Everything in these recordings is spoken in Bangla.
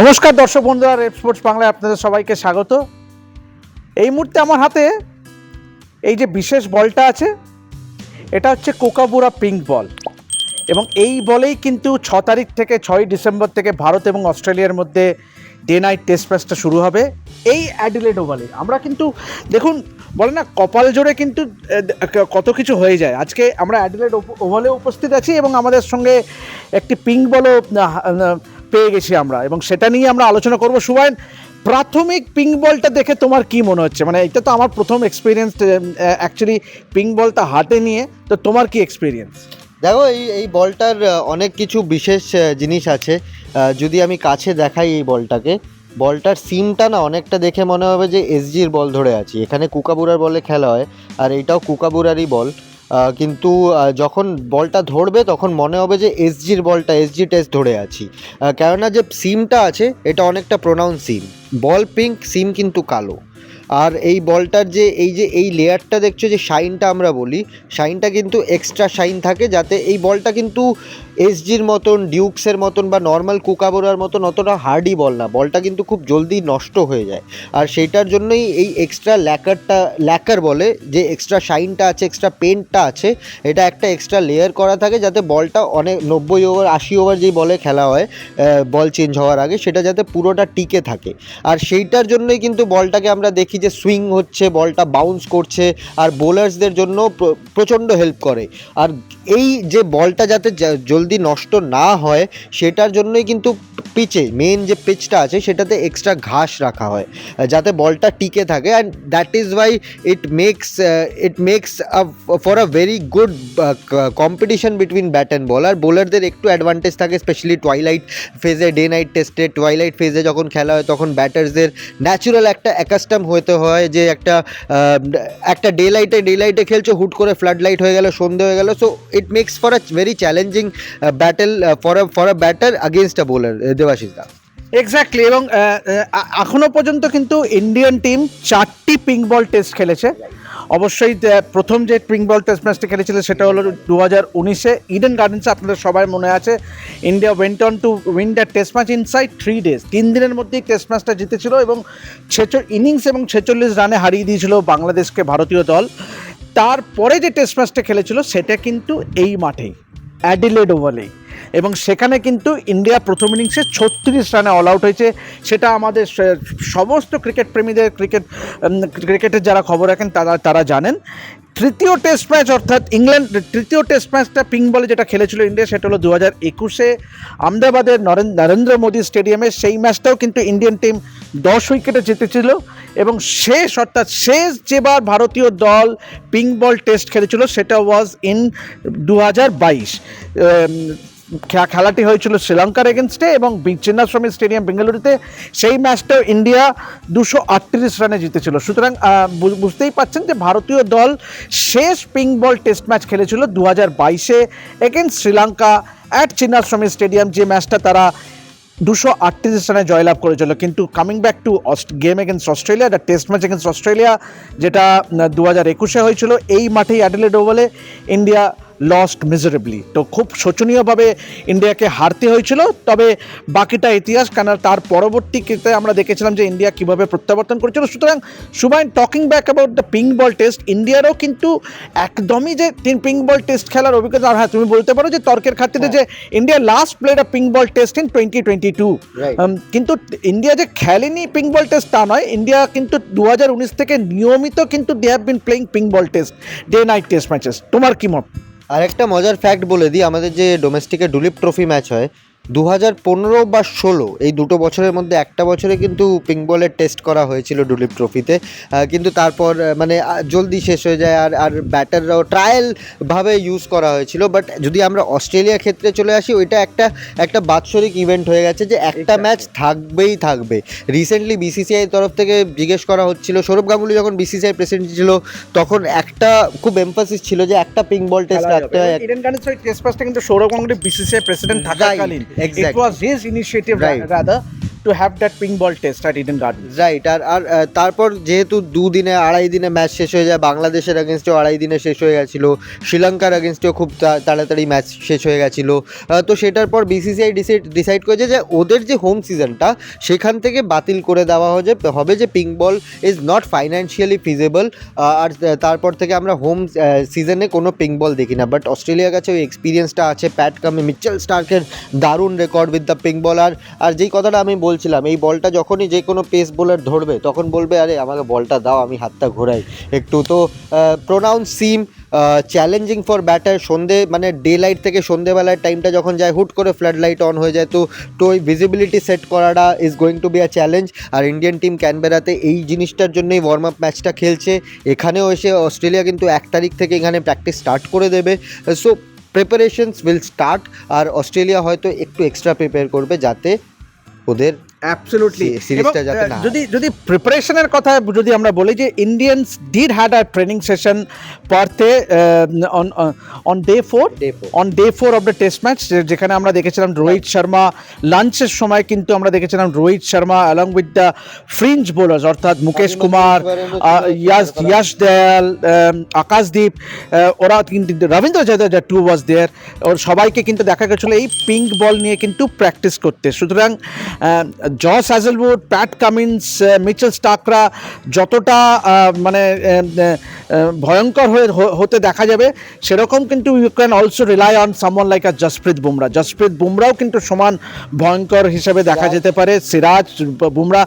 নমস্কার দর্শক বন্ধুরা রেড স্পোর্টস বাংলায় আপনাদের সবাইকে স্বাগত। এই মুহূর্তে আমার হাতে এই যে বিশেষ বলটা আছে, এটা হচ্ছে কোকাবুরা পিঙ্ক বল এবং এই বলেই কিন্তু ছ তারিখ থেকে ছয় ডিসেম্বর থেকে ভারত এবং অস্ট্রেলিয়ার মধ্যে ডে নাইট টেস্ট ম্যাচটা শুরু হবে এই অ্যাডিলেড ওভালে আমরা কিন্তু, দেখুন, বলে না, কপাল জোরে কিন্তু কত কিছু হয়ে যায়। আজকে আমরা অ্যাডিলেড ওভালে উপস্থিত আছি এবং আমাদের সঙ্গে একটি পিঙ্ক বলও পেয়ে গেছি আমরা এবং সেটা নিয়ে আমরা আলোচনা করব। সুবাইন, প্রাথমিক পিঙ্ক বলটা দেখে তোমার কি মনে হচ্ছে? মানে এটা তো আমার প্রথম এক্সপিরিয়েন্স অ্যাকচুয়ালি পিঙ্ক বলটা হাতে নিয়ে, তো তোমার কি এক্সপিরিয়েন্স দেখো, এই এই বলটার অনেক কিছু বিশেষ জিনিস আছে। যদি আমি কাছে দেখাই এই বলটাকে, বলটার সিমটা না অনেকটা দেখে মনে হবে যে এসজির বল ধরে আছি। এখানে কুকাবুরার বলে খেলা হয়, আর এইটাও কুকাবুরারই বল। কিন্তু যখন বলটা ধরবে, তখন মনে হবে যে এসজির বলটা, এসজি টেস্ট ধরে আছি। কেননা যে সিমটা আছে, এটা অনেকটা প্রোনাউন্স সিম। বল পিঙ্ক সিম কিন্তু কালো। আর এই বলটার যে, এই যে, এই লেয়ারটা দেখছ যে, শাইনটা আমরা বলি, শাইনটা কিন্তু এক্সট্রা শাইন থাকে, যাতে এই বলটা কিন্তু এসজির মতন ডিউক্সের মতন বা নর্মাল কুকাবোরার মতন অতটা হার্ডই বল না। বলটা কিন্তু খুব জলদি নষ্ট হয়ে যায়। আর সেইটার জন্যই এই এক্সট্রা ল্যাকারটা ল্যাকার বলে যে এক্সট্রা শাইনটা আছে এক্সট্রা পেন্টটা আছে, এটা একটা এক্সট্রা লেয়ার করা থাকে যাতে বলটা অনেক নব্বই ওভার আশি ওভার যেই বলে খেলা হয় বল চেঞ্জ হওয়ার আগে, সেটা যাতে পুরোটা টিকে থাকে। আর সেইটার জন্যই কিন্তু বলটাকে আমরা দেখি যে সুইং হচ্ছে বলটা বাউন্স করছে, আর বোলার্সদের জন্য প্রচণ্ড হেল্প করে। আর এই যে বলটা যাতে জা- জলদি নষ্ট না হয় সেটার জন্যই কিন্তু পিচে মেন যে পিচটা আছে, সেটাতে এক্সট্রা ঘাস রাখা হয় যাতে বলটা টিকে থাকে and that is why it makes it makes for a very good competition between bat and আর বোলারদের একটু অ্যাডভান্টেজ থাকে স্পেশালি টুয়াইলাইট ফেজে ডে নাইট টেস্টে টুয়াইলাইট ফেজে যখন খেলা হয়, তখন ব্যাটার্সদের ন্যাচুরাল একটা অ্যাকাস্টাম হতে হয় যে একটা একটা ডে লাইটে ডে লাইটে খেলছো, হুট করে ফ্লাড লাইট হয়ে গেল, সন্ধে হয়ে গেল so it makes for a very challenging battle for a for a batter against a bowler Debashis da exactly এবং আহ, আহ, এখনও পর্যন্ত কিন্তু ইন্ডিয়ান টিম চারটি পিঙ্ক বল টেস্ট খেলেছে। অবশ্যই প্রথম যে পিঙ্ক বল টেস্ট ম্যাচটি খেলেছিল সেটা হলো দু হাজার উনিশে ইডেন গার্ডেন্সে আপনাদের সবাই মনে আছে। India went on to win the test match inside three days তিন দিনের মধ্যেই টেস্ট ম্যাচটা জিতেছিল এবং ছেচ ইনিংস এবং ছেচল্লিশ রানে হারিয়ে দিয়েছিল বাংলাদেশকে ভারতীয় দল। তারপরে যে টেস্ট ম্যাচটা খেলেছিল সেটা কিন্তু এই মাঠেই অ্যাডিলেড ওভালেই এবং সেখানে কিন্তু ইন্ডিয়া প্রথম ইনিংসে ছত্রিশ রানে অল আউট হয়েছে। সেটা আমাদের সমস্ত ক্রিকেট প্রেমীদের ক্রিকেট ক্রিকেটের যারা খবর রাখেন, তারা তারা জানেন। তৃতীয় টেস্ট ম্যাচ অর্থাৎ ইংল্যান্ড, তৃতীয় টেস্ট ম্যাচটা পিঙ্ক বলে যেটা খেলেছিল ইন্ডিয়া, সেটা হলো দু হাজার একুশে আহমেদাবাদের নরেন্দ্র মোদী স্টেডিয়ামে সেই ম্যাচটাও কিন্তু ইন্ডিয়ান টিম দশ উইকেটে জিতেছিল এবং শেষ, অর্থাৎ শেষ যেবার ভারতীয় দল পিঙ্ক বল টেস্ট খেলেছিল, সেটা ওয়াজ ইন দু হাজার বাইশ খেলাটি হয়েছিল শ্রীলঙ্কার এগেনস্টে এবং চিন্নাস্বামী স্টেডিয়াম বেঙ্গালুরুতে। সেই ম্যাচটাও ইন্ডিয়া দুশো আটত্রিশ রানে জিতেছিল। সুতরাং বুঝতেই পাচ্ছেন যে ভারতীয় দল শেষ পিঙ্ক বল টেস্ট ম্যাচ খেলেছিল দু হাজার বাইশে against Sri Lanka at Chinnaswamy stadium. যে ম্যাচটা তারা দুশো আটত্রিশ রানে জয়লাভ করেছিল। কিন্তু coming back to game against Australia the test match against Australia যেটা দু হাজার একুশে হয়েছিল, এই মাঠেই অ্যাডিলেড ওভালে ইন্ডিয়া লস্ট মিজারেবলি তো খুব শোচনীয়ভাবে ইন্ডিয়াকে হারতে হয়েছিল তবে বাকিটা ইতিহাস কেন তার পরবর্তীতে আমরা দেখেছিলাম যে ইন্ডিয়া কীভাবে প্রত্যাবর্তন করেছিল। সুতরাং সুবাইন talking back about the pink ball test ইন্ডিয়ারও কিন্তু একদমই যে তিন পিঙ্ক বল টেস্ট খেলার অভিজ্ঞতা আর হ্যাঁ তুমি বলতে পারো যে তর্কের খাতিরে যে India last played a pink ball test in twenty twenty two কিন্তু ইন্ডিয়া যে খেলেনি পিঙ্ক বল টেস্ট তা নয় ইন্ডিয়া কিন্তু দু হাজার উনিশ থেকে নিয়মিত কিন্তু they have been playing pink ball test day night test matches তোমার কি মত? আরেকটা মজার ফ্যাক্ট বলে দিই আমাদের যে ডোমেস্টিকের ডুলিপ ট্রফি ম্যাচ হয় দু হাজার পনেরো বা ষোলো এই দুটো বছরের মধ্যে একটা বছরে কিন্তু পিঙ্ক বলের টেস্ট করা হয়েছিল ডুলিপ ট্রফিতে কিন্তু তারপর মানে জলদি শেষ হয়ে যায় আর আর ব্যাটাররাও ট্রায়াল ভাবে ইউজ করা হয়েছিল। বাট যদি আমরা অস্ট্রেলিয়ার ক্ষেত্রে চলে আসি ওইটা একটা একটা বাৎসরিক ইভেন্ট হয়ে গেছে যে একটা ম্যাচ থাকবেই থাকবে। রিসেন্টলি বিসিসিআই তরফ থেকে জিজ্ঞেস করা হচ্ছিল সৌরভ গাঙ্গুলি যখন বিসিসিআই প্রেসিডেন্ট ছিল তখন একটা খুব এমফাসিস ছিল যে একটা পিঙ্ক বল টেস্ট রাখতে হয়। কিন্তু সৌরভ গাঙ্গুলি বিসিসিআই প্রেসিডেন্ট থাকাকালীন। Exactly. It was his initiative right. rather to have that pink ball test at Eden Garden right আর আর তারপর যেহেতু দুদিনে, আড়াই দিনে ম্যাচ শেষ হয়ে যায়, বাংলাদেশের অ্যাগেনস্টেও আড়াই দিনে শেষ হয়ে গেছিল, শ্রীলঙ্কার অ্যাগেনস্টেও খুব তাড়াতাড়ি ম্যাচ শেষ হয়ে গেছিল। তো সেটার পর বিসিসিআই ডিসাইড ডিসাইড করেছে যে ওদের যে হোম সিজনটা সেখান থেকে বাতিল করে দেওয়া হবে হবে যে pink ball is not financially feasible আর তারপর থেকে আমরা হোম সিজনে কোনো পিঙ্ক বল দেখি না। বাট অস্ট্রেলিয়ার কাছে ওই এক্সপিরিয়েন্সটা আছে প্যাট কামে মিচেল স্টার্কের দারুণ record with the pink ball আর আর যেই কথাটা আমি বলছিলাম, এই বলটা যখনই যে কোনো পেস বোলার ধরবে, তখন বলবে, আরে, আমাকে বলটা দাও, আমি হাতটা ঘোরাই। একটু তো pronounce seam challenging for batter সন্ধে মানে ডে লাইট থেকে সন্ধেবেলার টাইমটা যখন যায়, হুট করে ফ্লাড লাইট অন হয়ে যায়, তো তো ওই ভিজিবিলিটি সেট করাটা is going to be a challenge R Indian team ক্যানবেরাতে এই জিনিসটার জন্যই ওয়ার্ম আপ ম্যাচটা খেলছে। এখানেও এসে অস্ট্রেলিয়া কিন্তু এক তারিখ থেকে এখানে প্র্যাকটিস স্টার্ট করে দেবে। সো প্রিপারেশনস উইল স্টার্ট আর অস্ট্রেলিয়া হয়তো একটু এক্সট্রা প্রিপেয়ার করবে যাতে ওদের অ্যাবসলিউটলি সিরিজটা যাতে না যদি যদি প্রিপারেশনের কথা যদি আমরা বলি যে Indians did had a training session পার্থে on on day four on day four of the test match যেখানে আমরা দেখেছিলাম রোহিত শর্মা লাঞ্চের সময় কিন্তু আমরা দেখেছিলাম Rohit Sharma along with the fringe bowlers অর্থাৎ মুকেশ কুমার ছিল, ইয়াস ইয়াশ দয়াল um, আকাশদীপ ওরা কিন্তু Ravindra Jadeja too was there ওর সবাইকে কিন্তু দেখা গেছিল এই পিঙ্ক বল নিয়ে কিন্তু প্র্যাকটিস করতে। সুতরাং Josh Hazlewood Pat Cummins Mitchell স্টাকরা যতটা মানে ভয়ঙ্কর হয়ে হতে দেখা যাবে সেরকম কিন্তু you can also rely on someone like আর জসপ্রীত বুমরা জসপ্রীত বুমরাও কিন্তু সমান ভয়ঙ্কর হিসেবে দেখা যেতে পারে। সিরাজ বুমরা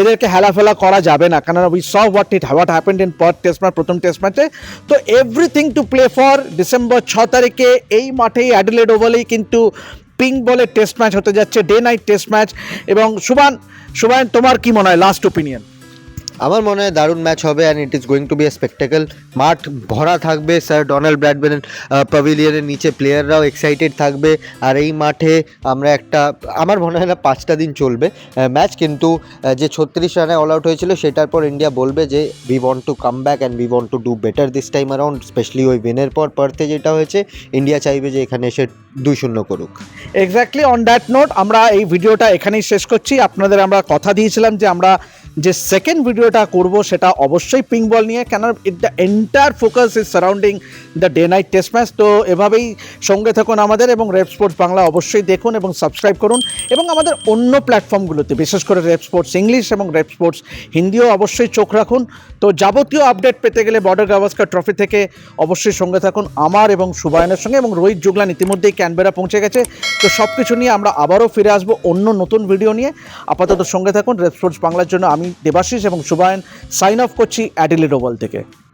এদেরকে হেলাফেলা করা যাবে না কারণ we saw what it what happened in Perth test match প্রথম টেস্ট ম্যাচে তো everything to play for December ছ তারিখে এই মাঠেই অ্যাডিলেড ওভালেই কিন্তু পিঙ্ক বলে টেস্ট ম্যাচ হতে যাচ্ছে। ডে নাইট টেস্ট ম্যাচ এবং সুবান সুবান, তোমার কি মনে হয়? লাস্ট ওপিনিয়ন আমার মনে হয় দারুণ ম্যাচ হবে and it is going to be a spectacle মাঠ ভরা থাকবে স্যার ডোনাল্ড ব্র্যাডম্যান প্যাভিলিয়নের নিচে প্লেয়াররাও এক্সাইটেড থাকবে। আর এই মাঠে আমরা একটা, আমার মনে হয় না পাঁচটা দিন চলবে ম্যাচ কিন্তু যে ছত্রিশ রানে অল আউট হয়েছিল সেটার পর ইন্ডিয়া বলবে যে we want to come back and we want to do better this time around specially ওই উইনের পর পার্থে যেটা হয়েছে ইন্ডিয়া চাইবে যে এখানে এসে দুই শূন্য করুক। এক্স্যাক্টলি অন দ্যাট নোট আমরা এই ভিডিওটা এখানেই শেষ করছি। আপনাদের আমরা কথা দিয়েছিলাম যে আমরা যে সেকেন্ড ভিডিওটা করব সেটা অবশ্যই পিঙ্ক বল নিয়ে কেন it the entire focus is surrounding the day night test match তো এভাবেই সঙ্গে থাকুন আমাদের এবং রেপ স্পোর্টস বাংলা অবশ্যই দেখুন এবং সাবস্ক্রাইব করুন। এবং আমাদের অন্য প্ল্যাটফর্মগুলোতে বিশেষ করে রেপ স্পোর্টস ইংলিশ এবং রেপ স্পোর্টস হিন্দিও অবশ্যই চোখ রাখুন। তো যাবতীয় আপডেট পেতে গেলে বর্ডার গাভাস্কার ট্রফি থেকে অবশ্যই সঙ্গে থাকুন আমার এবং সুবায়নের সঙ্গে এবং রোহিত জুগলান ইতিমধ্যেই ক্যানবেরা পৌঁছে গেছে। তো সব কিছু নিয়ে আমরা আবারও ফিরে আসব অন্য নতুন ভিডিও নিয়ে। আপাতত সঙ্গে থাকুন রেপ স্পোর্টস বাংলার জন্য। আমি দেবাশিস এবং সুবায়ন সাইন অফ করছি অ্যাডিলেড ওভাল থেকে।